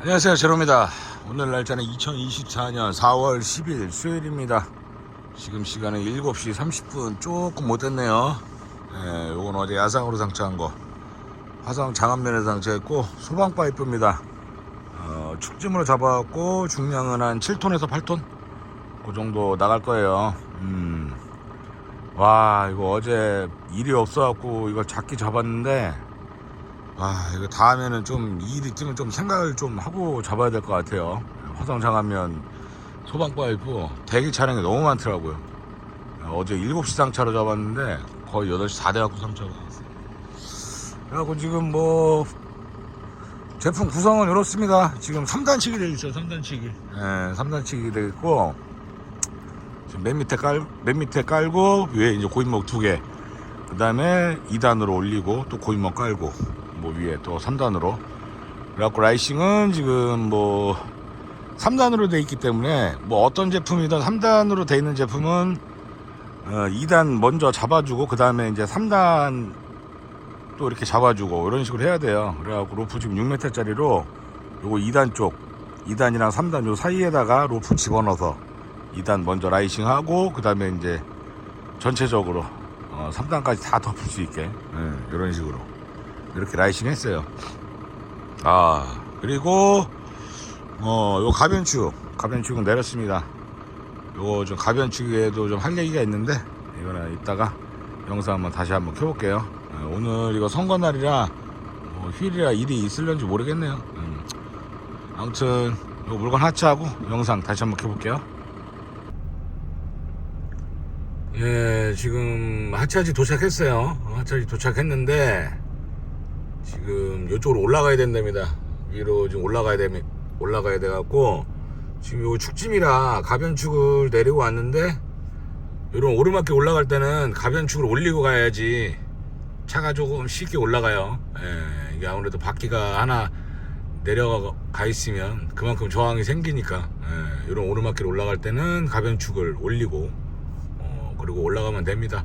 안녕하세요 제로입니다. 오늘 날짜는 2024년 4월 10일 수요일입니다. 지금 시간은 7시 30분 조금 못됐네요. 예, 요건 어제 야상으로 상차한 거. 화성 장안면에 상차했고 소방 파이프입니다 어, 축짐으로 잡아갖고 중량은 한 7톤에서 8톤? 그 정도 나갈 거예요. 음. 와 이거 어제 일이 없어갖고 이걸 잡기 잡았는데 아 이거 다음에는 좀 일이 뜨면 좀 생각을 좀 하고 잡아야 될 것 같아요. 화성 장 하면 소방 파이프 대기 차량이 너무 많더라고요. 어제 7시 상차로 잡았는데 거의 8시 다 돼갖고 상차가 나왔어요. 그래갖고 지금 뭐 제품 구성은 이렇습니다. 지금 3단치기 되어 있어요 3단치기. 예, 3단치기 되어 있고 지금 맨 밑에 깔, 맨 밑에 깔고 위에 이제 고인목 두 개. 그 다음에 2단으로 올리고 또 고인목 깔고 뭐 위에 또 3단으로. 그래갖고 라이싱은 지금 뭐 3단으로 돼 있기 때문에 뭐 어떤 제품이든 3단으로 돼 있는 제품은 어 2단 먼저 잡아주고 그 다음에 이제 3단 또 이렇게 잡아주고 이런 식으로 해야 돼요 그래갖고 로프 지금 6m짜리로 요거 2단 쪽 2단이랑 3단 요 사이에다가 로프 집어넣어서 2단 먼저 라이싱 하고 그 다음에 이제 전체적으로 어 3단까지 다 덮을 수 있게 예, 이런 식으로 이렇게 라이싱 했어요. 아, 그리고, 어, 요 가변축, 가변축은 내렸습니다. 요거 좀 가변축에도 좀 할 얘기가 있는데, 이거는 이따가 영상 한번 다시 한번 켜볼게요. 어, 오늘 이거 선거날이라, 뭐 휴일이라 일이 있을런지 모르겠네요. 음. 아무튼, 요 물건 하차하고 영상 다시 한번 켜볼게요. 예, 지금 하차지 도착했어요. 하차지 도착했는데, 지금 이쪽으로 올라가야 된답니다. 위로 지금 올라가야 되 올라가야 돼 갖고 지금 요 축짐이라 가변축을 내리고 왔는데 이런 오르막길 올라갈 때는 가변축을 올리고 가야지 차가 조금 쉽게 올라가요. 예, 이게 아무래도 바퀴가 하나 내려가 있으면 그만큼 저항이 생기니까 예, 이런 오르막길 올라갈 때는 가변 축을 올리고 어, 그리고 올라가면 됩니다.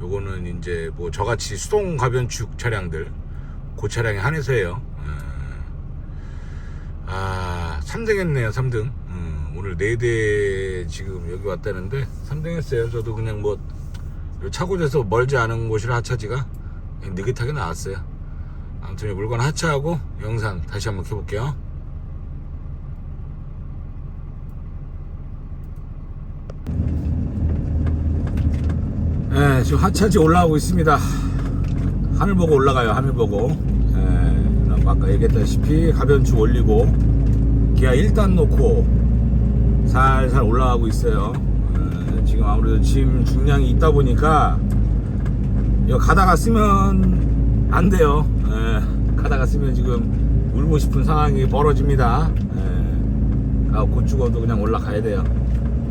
요거는 이제 뭐 저같이 수동 가변축 차량들 그 차량에 한해서예요. 아, 3등 했네요, 3등. 음, 오늘 4대 지금 여기 왔다는데 3등 했어요. 저도 그냥 뭐 차고에서 멀지 않은 곳이라 하차지가 느긋하게 나왔어요. 아무튼 이 물건 하차하고 영상 다시 한번 켜볼게요. 네, 지금 하차지 올라오고 있습니다. 하늘 보고 올라가요 하늘 보고 예, 그럼 아까 얘기했다시피 가변축 올리고 기아 1단 놓고 살살 올라가고 있어요 예, 지금 아무래도 짐 중량이 있다 보니까 이거 가다가 쓰면 안 돼요 예, 가다가 쓰면 지금 울고 싶은 상황이 벌어집니다 예, 아, 곧 죽어도 그냥 올라가야 돼요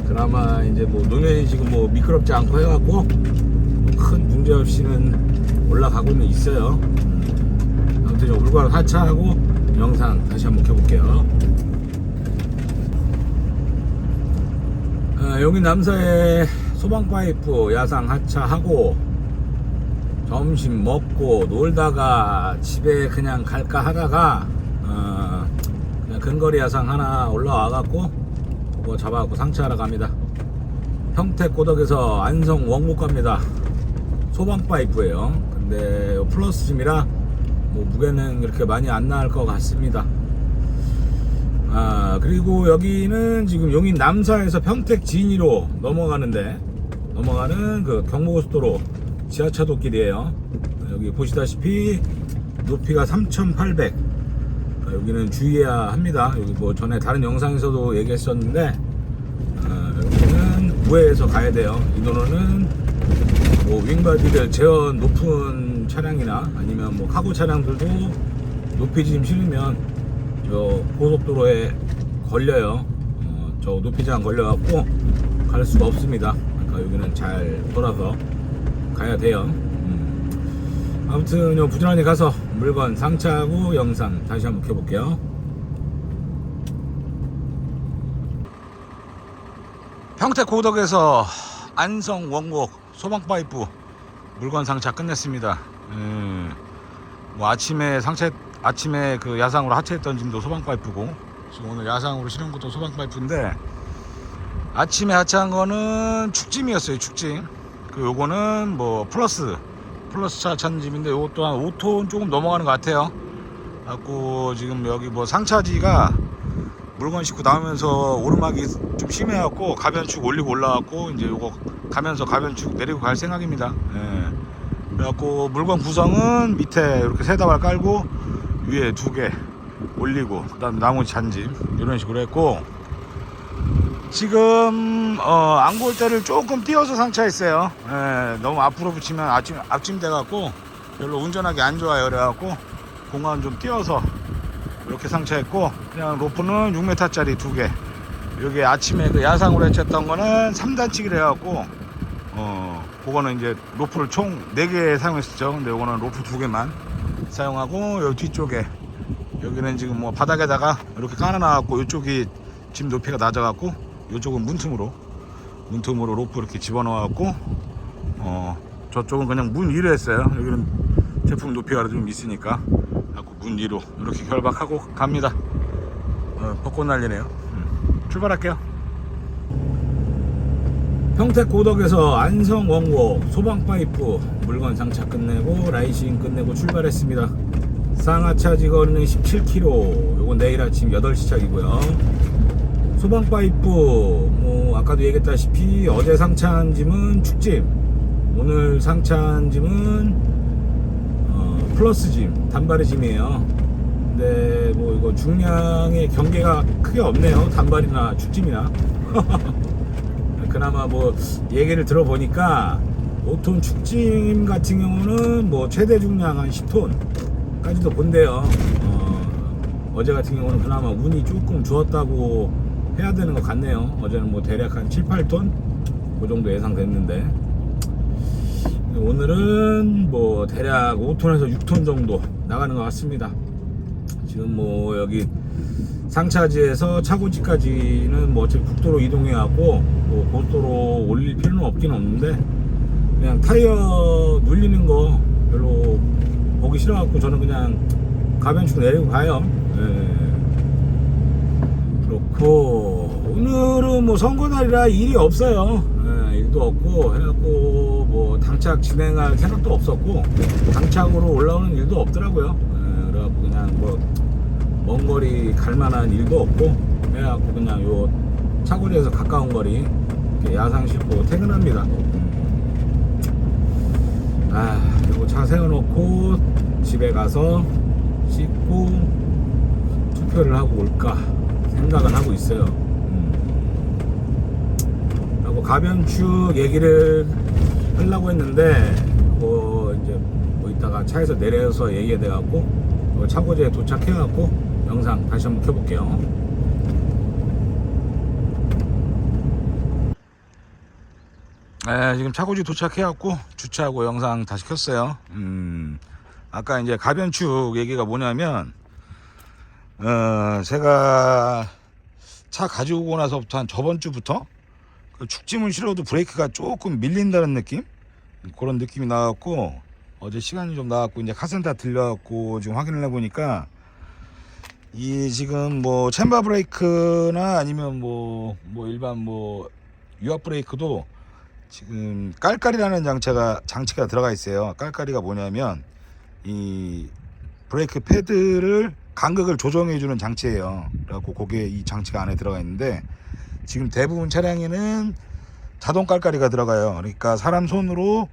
그나마 이제 뭐 노면이 지금 뭐 미끄럽지 않고 해갖고 뭐큰 문제 없이는 올라가고는 있어요. 음, 아무튼 물건 하차하고 영상 다시 한번 켜볼게요. 아, 여기 남서에 소방파이프 야상 하차하고 점심 먹고 놀다가 집에 그냥 갈까 하다가 어, 그냥 근거리 야상 하나 올라와 갖고 그거 잡아 갖고 상차하러 갑니다. 평택 고덕에서 안성 원곡 갑니다. 소방 파이프예요. 근데 플러스 짐이라 뭐 무게는 그렇게 많이 안 나을 것 같습니다. 아 그리고 여기는 지금 용인 남사에서 평택 진이로 넘어가는데 넘어가는 그 경부고속도로 지하차도길이에요. 여기 보시다시피 높이가 3,800. 여기는 주의해야 합니다. 여기 뭐 전에 다른 영상에서도 얘기했었는데 아, 여기는 우회해서 가야 돼요. 이 도로는 뭐 윙바디를 제어 높은 차량이나 아니면 뭐 카고 차량들도 높이 짐 실으면 저 고속도로에 걸려요. 어, 저 높이 장 걸려갖고 갈 수가 없습니다. 그러니까 여기는 잘 돌아서 가야 돼요. 음. 아무튼 요 부지런히 가서 물건 상차하고 영상 다시 한번 켜볼게요. 평택 고덕에서 안성 원곡 소방 파이프 물건 상차 끝냈습니다. 음, 뭐 아침에 상체 아침에 그 야상으로 하체했던 짐도 소방 파이프고 지금 오늘 야상으로 실은 것도 소방 파이프인데 아침에 하체한 거는 축짐이었어요. 축짐. 그 요거는 뭐 플러스 플러스 차 찾는 짐인데 요것 또한 5톤 조금 넘어가는 것 같아요. 갖고 지금 여기 뭐 상차지가 물건 싣고 나오면서 오르막이 좀 심해갖고 가변축 올리고 올라왔고 이제 요거 가면서 가변축 내리고 갈 생각입니다. 예. 그래갖고 물건 구성은 밑에 이렇게 세 다발 깔고 위에 두 개 올리고 그 다음 에 나머지 잔짐 이런 식으로 했고 지금 어, 안골대를 조금 띄어서 상차했어요. 예, 너무 앞으로 붙이면 앞짐, 앞짐 돼갖고 별로 운전하기 안 좋아요. 그래갖고 공간 좀 띄어서 이렇게 상차했고 그냥 로프는 6m짜리 두 개. 여기 아침에 그 야상으로 해쳤던 거는 3단치기를 해갖고 어 그거는 이제 로프를 총 4개 사용했었죠. 근데 이거는 로프 두 개만 사용하고 여기 뒤쪽에 여기는 지금 뭐 바닥에다가 이렇게 깔아놔갖고 이쪽이 짐 높이가 낮아갖고 이쪽은 문틈으로 문틈으로 로프 이렇게 집어넣어갖고 어 저쪽은 그냥 문 위로 했어요. 여기는 제품 높이가 좀 있으니까 갖고 문 위로 이렇게 결박하고 갑니다. 어, 벚꽃 날리네요. 음, 출발할게요. 평택 고덕에서 안성 원고 소방 파이프 물건 장착 끝내고 라이싱 끝내고 출발했습니다. 상하차 직거리는 17km. 요건 내일 아침 8시 차이고요. 소방 파이프 뭐 아까도 얘기했다시피 어제 상차한 짐은 축짐 오늘 상차한 짐은 어, 플러스 짐 단발의 짐이에요. 근데 뭐 이거 중량의 경계가 크게 없네요 단발이나 축짐이나. 그나마 뭐 얘기를 들어보니까 5톤 축짐 같은 경우는 뭐 최대 중량 한 10톤까지도 본대요. 어, 어제 같은 경우는 그나마 운이 조금 좋았다고 해야 되는 것 같네요. 어제는 뭐 대략 한 7, 8톤 그 정도 예상됐는데 오늘은 뭐 대략 5톤에서 6톤 정도 나가는 것 같습니다. 지금 뭐 여기 상차지에서 차고지까지는 뭐 어차피 국도로 이동해 갖고 뭐 고속도로 올릴 필요는 없긴 없는데 그냥 타이어 눌리는 거 별로 보기 싫어 갖고 저는 그냥 가변축 내리고 가요. 예. 그렇고 오늘은 뭐 선거날이라 일이 없어요. 예, 일도 없고 해갖고 뭐 당착 진행할 생각도 없었고 당착으로 올라오는 일도 없더라고요. 예, 그래갖고 그냥 뭐 먼 거리 갈 만한 일도 없고 해갖고 그냥 요 차거리에서 가까운 거리 야상 싣고 퇴근합니다. 아 그리고 차 세워놓고 집에 가서 씻고 투표를 하고 올까 생각은 하고 있어요. 음. 하고 가변축 얘기를 하려고 했는데 뭐 이제 뭐 이따가 차에서 내려서 얘기해 돼갖고 뭐 차고지에 도착해갖고 영상 다시 한번 켜볼게요. 네, 지금 차고지 도착해갖고 주차하고 영상 다시 켰어요. 음, 아까 이제 가변축 얘기가 뭐냐면 어, 제가 차 가지고 오고 나서부터 한 저번 주부터 그 축짐을 실어도 브레이크가 조금 밀린다는 느낌? 그런 느낌이 나갖고 어제 시간이 좀 나갖고 이제 카센터 들려갖고 지금 확인을 해보니까 이 지금 뭐 챔버 브레이크나 아니면 뭐, 뭐 일반 뭐 유압 브레이크도 지금 깔깔이라는 장치가 장치가 들어가 있어요. 깔깔이가 뭐냐면 이 브레이크 패드를 간극을 조정해 주는 장치예요. 그래갖고 그게 이 장치가 안에 들어가 있는데 지금 대부분 차량에는 자동 깔깔이가 들어가요. 그러니까 사람 손으로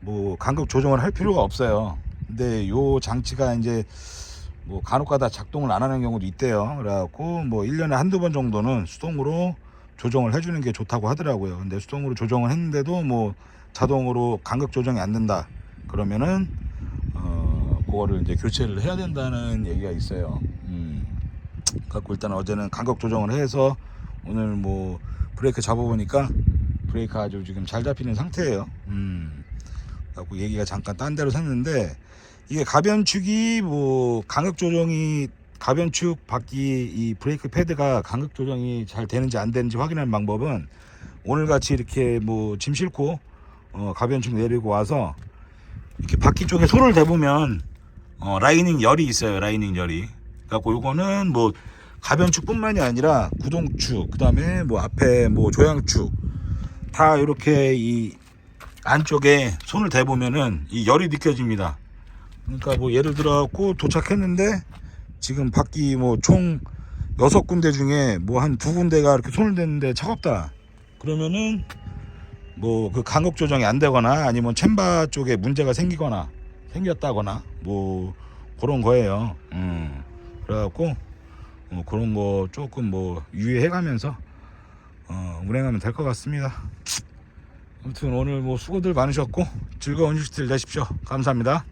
뭐 간극 조정을 할 필요가 없어요. 근데 요 장치가 이제 뭐 간혹가다 작동을 안 하는 경우도 있대요. 그래갖고 뭐 1년에 한두 번 정도는 수동으로 조정을 해주는 게 좋다고 하더라고요. 근데 수동으로 조정을 했는데도 뭐 자동으로 간극 조정이 안 된다. 그러면은 어 그거를 이제 교체를 해야 된다는 얘기가 있어요. 음. 갖고 일단 어제는 간극 조정을 해서 오늘 뭐 브레이크 잡아보니까 브레이크 아주 지금 잘 잡히는 상태예요. 음. 갖고 얘기가 잠깐 딴 데로 샜는데 이게 가변축이 뭐 간극 조정이 가변축 바퀴 이 브레이크 패드가 간극 조정이 잘 되는지 안 되는지 확인하는 방법은 오늘 같이 이렇게 뭐 짐 싣고 어, 가변축 내리고 와서 이렇게 바퀴 쪽에 손을 대보면 어, 라이닝 열이 있어요. 라이닝 열이. 그래갖고 요거는 뭐 가변축뿐만이 아니라 구동축, 그다음에 뭐 앞에 뭐 조향축 다 이렇게 이 안쪽에 손을 대보면은 이 열이 느껴집니다. 그러니까 뭐 예를 들어갖고 도착했는데 지금 바퀴 뭐 총 여섯 군데 중에 뭐 한 두 군데가 이렇게 손을 댔는데 차갑다. 그러면은 뭐 그 간격 조정이 안 되거나 아니면 챔바 쪽에 문제가 생기거나 생겼다거나 뭐 그런 거예요. 음. 그래갖고 어, 그런 거 조금 뭐 유의해가면서 어, 운행하면 될 것 같습니다. 아무튼 오늘 뭐 수고들 많으셨고 즐거운 휴식들 되십시오. 감사합니다.